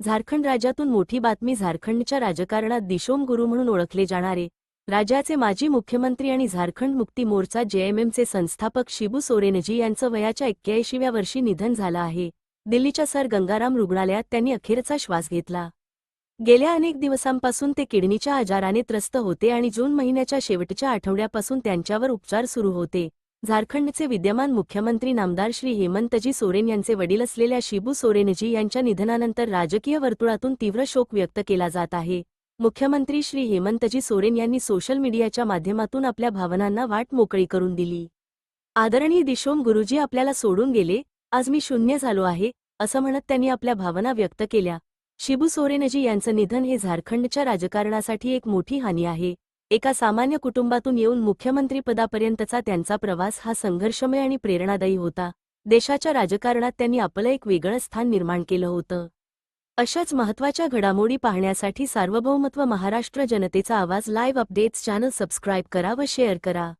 झारखंड राज्यातून मोठी बातमी झारखंडच्या राजकारणात दिशोम गुरु म्हणून ओळखले जाणारे. राज्याचे माजी मुख्यमंत्री आणि झारखंड मुक्ती मोर्चा जेएमएमचे संस्थापक शिबू सोरेनजी यांचं वयाच्या एक्क्याऐंशीव्या वर्षी निधन झालं आहे. दिल्लीच्या सर गंगाराम रुग्णालयात त्यांनी अखेरचा श्वास घेतला. गेल्या अनेक दिवसांपासून ते किडनीच्या आजाराने त्रस्त होते आणि जून महिन्याच्या शेवटच्या आठवड्यापासून त्यांच्यावर उपचार सुरू होते. झारखंडचे विद्यमान मुख्यमंत्री नामदार श्री हेमंतजी सोरेन यांचे वडील असलेल्या शिबू सोरेनजी यांच्या निधनानंतर राजकीय वर्तुळातून तीव्र शोक व्यक्त केला जात आहे. मुख्यमंत्री श्री हेमंतजी सोरेन यांनी सोशल मीडियाच्या माध्यमातून आपल्या भावनांना वाट मोकळी करून दिली. आदरणीय दिशोम गुरुजी आपल्याला सोडून गेले आज मी शून्य झालो आहे असं म्हणत त्यांनी आपल्या भावना व्यक्त केल्या. शिबू सोरेनजी यांचं निधन हे झारखंडच्या राजकारणासाठी एक मोठी हानी आहे. एका सामान्य कुटुंबातून येऊन मुख्यमंत्रीपदापर्यंतचा त्यांचा प्रवास हा संघर्षमय आणि प्रेरणादायी होता. देशाच्या राजकारणात त्यांनी आपलं एक वेगळं स्थान निर्माण केलं होतं. अशाच महत्त्वाच्या घडामोडी पाहण्यासाठी सार्वभौमत्व महाराष्ट्र जनतेचा आवाज लाईव्ह अपडेट्स चॅनल सबस्क्राईब करा व शेअर करा.